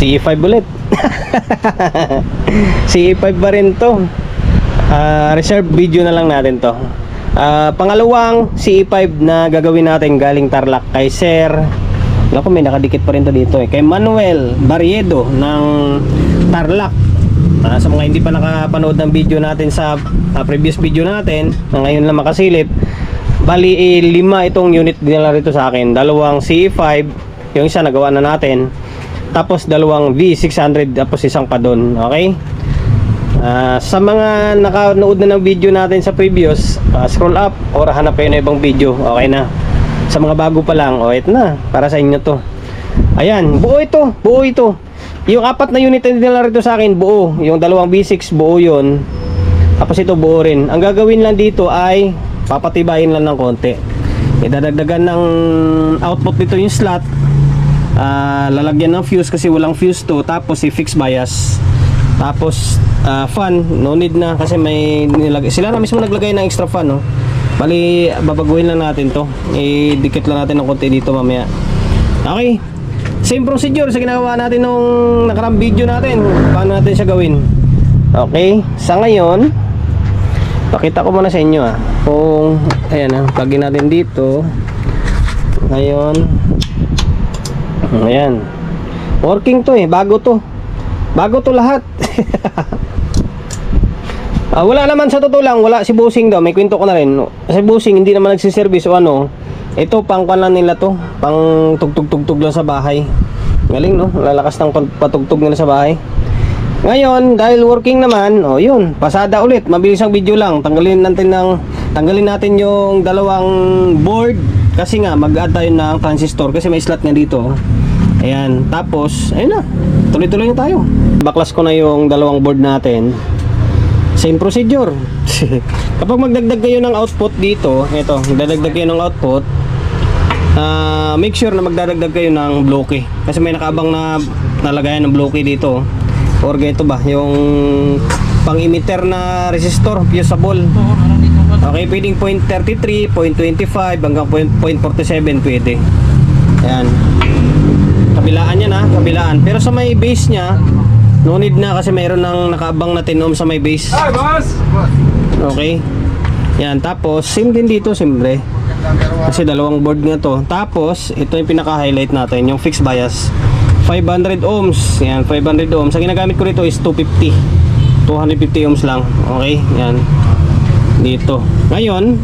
CE5 ulit. CE5 pa rin to. Ah, reserve video na lang natin to. Ah, pangalawang CE5 na gagawin natin galing Tarlac kay Sir. Naku, may nakadikit pa rin to dito eh. Kay Manuel Barriedo ng Tarlac. Ah, sa mga hindi pa nakapanood ng video natin sa ah, previous video natin, na ngayon lang makasilip, bali eh, lima itong unit dinala rito sa akin. Dalawang CE5, yung isa nagawa na natin. Tapos dalawang V600, tapos isang pa doon. Okay? Ah, sa mga nakanood na ng video natin sa previous, ah, scroll up or hanap kayo ng ibang video. Okay na. Sa mga bago pa lang, oh, ito na. Para sa inyo to. Ayan, buo ito. Buo ito. Yung apat na unit na dinala rito sa akin, buo. Yung dalawang V6, buo yun. Tapos ito buo rin. Ang gagawin lang dito ay papatibayin lang ng konti. Idadagdagan ng output dito yung slot. Ah, lalagyan ng fuse kasi walang fuse to. Tapos i-fix bias. Tapos ah, fan, no need na kasi may nilagay. Sila na mismo naglagay ng extra fan, no. Bali, babaguhin lang natin to. I-dikit lang natin ng konti dito mamaya. Okay. Same procedure sa ginagawa natin nung nakarang video natin. Paano natin siya gawin? Okay. Sa ngayon, pakita ko muna sa inyo ah. Kung, ayan ah, plugin natin dito. Ngayon, ayan. Working to eh, bago to. Bago to lahat. Ah, wala naman sa totoo lang, wala si Busing daw, may kwento ko na rin. Si Busing hindi naman nagsiservice o ano. Ito pang lang nila to, pang tugtog-tugtog lang sa bahay. Galing no, lalakas ng patugtog nila sa bahay. Ngayon, dahil working naman, oh yun, pasada ulit, mabilis ang video lang. Tanggalin natin ng tanggalin natin yung dalawang board kasi nga mag-add tayo ng transistor kasi may slot nga dito. Ayan, tapos ayun na. Tuloy-tuloy na tayo. Baklas ko na yung dalawang board natin. Same procedure. Kapag magdagdag kayo ng output dito, ito, magdadagdag kayo ng output, ah, make sure na magdadagdag kayo ng bloke. Kasi may nakaabang na nalagayan ng bloke dito. Or ganito ba, yung pang-emitter na resistor, fusible. Okay, pwedeng 0.33, 0.25, hanggang 0.47 pwede. Ayan. Kabilaan yan ha, kabilaan. Pero sa may base niya, no need na kasi mayroon ng nakaabang na 10 ohm sa may base. Ay, boss! Okay. Yan, tapos same din dito siyempre. Kasi dalawang board nga to. Tapos, ito yung pinaka-highlight natin, yung fixed bias. 500 ohms. Yan, 500 ohms. Ang ginagamit ko rito is 250. 250 ohms lang. Okay, yan. Dito. Ngayon,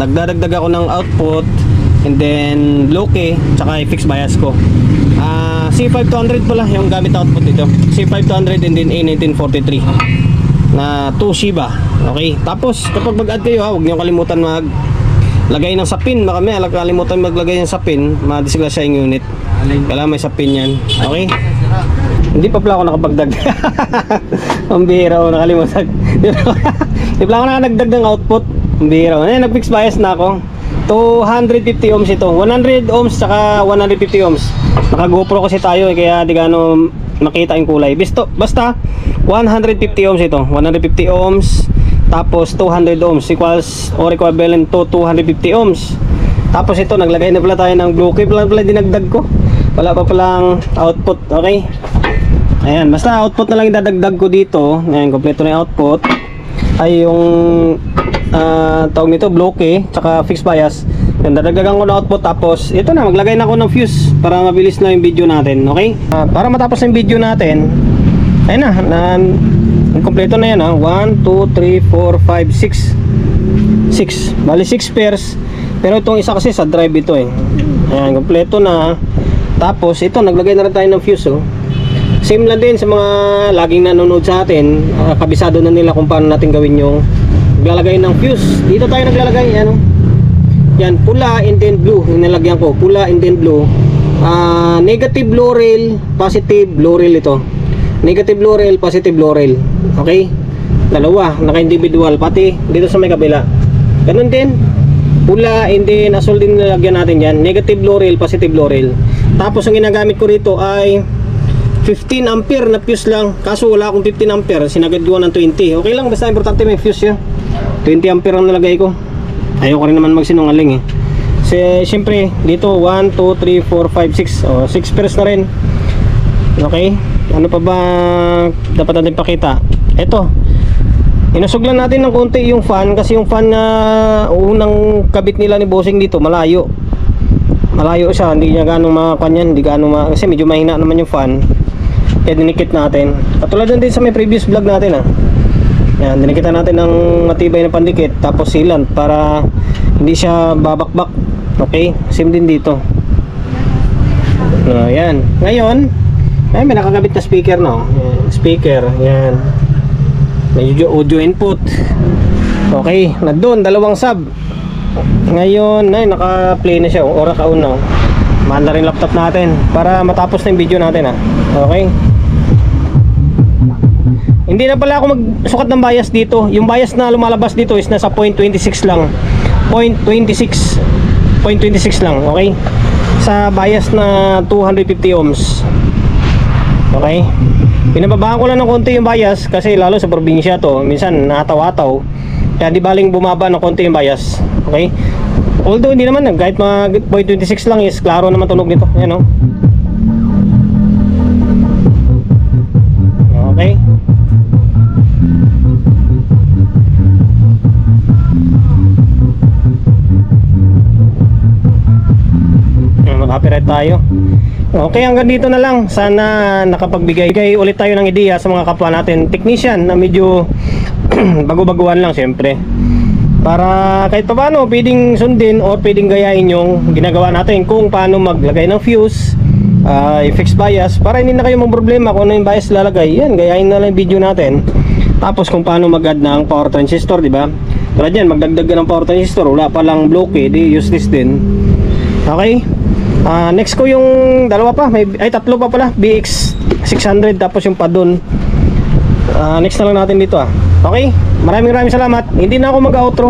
nagdadagdag ako ng output and then loke tsaka i-fix bias ko. Ah, C5200 pala yung gamit output dito. C5200 and then A1943 na 2 Shiba. Okay? Tapos kapag mag-add kayo ha, huwag niyo kalimutan mag lagay ng sapin. Baka may kalimutan maglagay ng sapin, madisgrasya yung unit. Kailangan may sapin yan. Okay? Hindi pa pala ako nakapagdag. Ang bihira ako nakalimutan. Hindi pala ako nakadagdag ng output. Ako. Ayan, nag-fix bias na ako. 250 ohms ito. 100 ohms saka 150 ohms. Naka GoPro kasi tayo eh, kaya di gano makita yung kulay. Bisto, basta 150 ohms ito. 150 ohms tapos 200 ohms equals or equivalent to 250 ohms. Tapos ito naglagay na pala tayo ng blue key pala pala dinagdag ko. Wala pa palang output, okay? Ayan, basta output na lang idadagdag ko dito. Ayan, kompleto na yung output. Ay yung ah, tawag nito, bloke, tsaka fixed bias. Yan, dadagdagan ko ng output tapos ito na, maglagay na ako ng fuse para mabilis na yung video natin, okay? Ah, para matapos yung video natin, ayun na, na kompleto na yan ha. 1, 2, 3, 4, 5, 6. 6. Bali 6 pairs. Pero itong isa kasi sa drive ito eh. Ayan, kompleto na. Tapos ito, naglagay na rin tayo ng fuse oh. Same lang din sa mga laging nanonood sa atin. ah, kabisado na nila kung paano natin gawin yung naglalagay ng fuse. Dito tayo naglalagay, ano? Yan, pula and then blue. Yung ko, pula and then blue. Ah, negative low rail, positive low rail ito. Negative low rail, positive low rail. Okay? Dalawa, naka-individual, pati dito sa may kabila. Ganun din. Pula and then asol din nilagyan natin yan. Negative low rail, positive low rail. Tapos ang ginagamit ko rito ay 15 ampere na fuse lang. Kaso wala akong 15 ampere. Sinagad ko ng 20. Okay lang, basta importante may fuse yan. 20 ampere ang nalagay ko. Ayoko rin naman magsinungaling eh. Kasi syempre dito 1, 2, 3, 4, 5, 6. Oh, 6 pairs na rin. Okay? Ano pa ba dapat natin pakita? Ito. Inusog lang natin ng konti yung fan kasi yung fan na unang kabit nila ni Bossing dito malayo. Malayo siya, hindi niya ganong makakuha yan, hindi ganong ma kasi medyo mahina naman yung fan. Kaya dinikit natin. Katulad din sa may previous vlog natin ah. Yan, dinikitan natin ng matibay na pandikit tapos sealant para hindi siya babakbak. Okay? Same din dito. No, yan. Ngayon, ay may nakakabit na speaker no. Speaker, yan. Audio, audio input. Okay, na doon dalawang sub. Ngayon, ay naka-play na siya. Ora ka uno. Manda rin laptop natin para matapos na yung video natin ah. Okay? Hindi na pala ako magsukat ng bias dito. Yung bias na lumalabas dito is nasa 0.26 lang. 0.26 0.26 lang, okay? Sa bias na 250 ohms. Okay? Pinababahan ko lang ng konti yung bias kasi lalo sa probinsya to, minsan nataw-ataw. Kaya di baling bumaba ng konti yung bias. Okay? Although hindi naman kahit mga 0.26 lang is klaro naman tunog nito. Ayan oh. Okay? Ayan, Mag-copyright tayo. Okay, hanggang dito na lang. Sana nakapagbigay Bigay ulit tayo ng ideya sa mga kapwa natin. Technician na medyo bago-baguhan lang siyempre. Para kahit pa paano, pwedeng sundin o pwedeng gayahin yung ginagawa natin kung paano maglagay ng fuse, uh, fix bias, para hindi na kayo mong problema kung ano yung bias lalagay. Yan, gayahin na lang yung video natin. Tapos kung paano mag-add ng power transistor, di ba? Tulad yan, magdagdag ka ng power transistor, wala pa lang bloke, di use this din. Okay? Ah, next ko yung dalawa pa, may ay tatlo pa pala, BX 600 tapos yung padon. Ah, next na lang natin dito ah. Okay? Maraming maraming salamat. Hindi na ako mag-outro.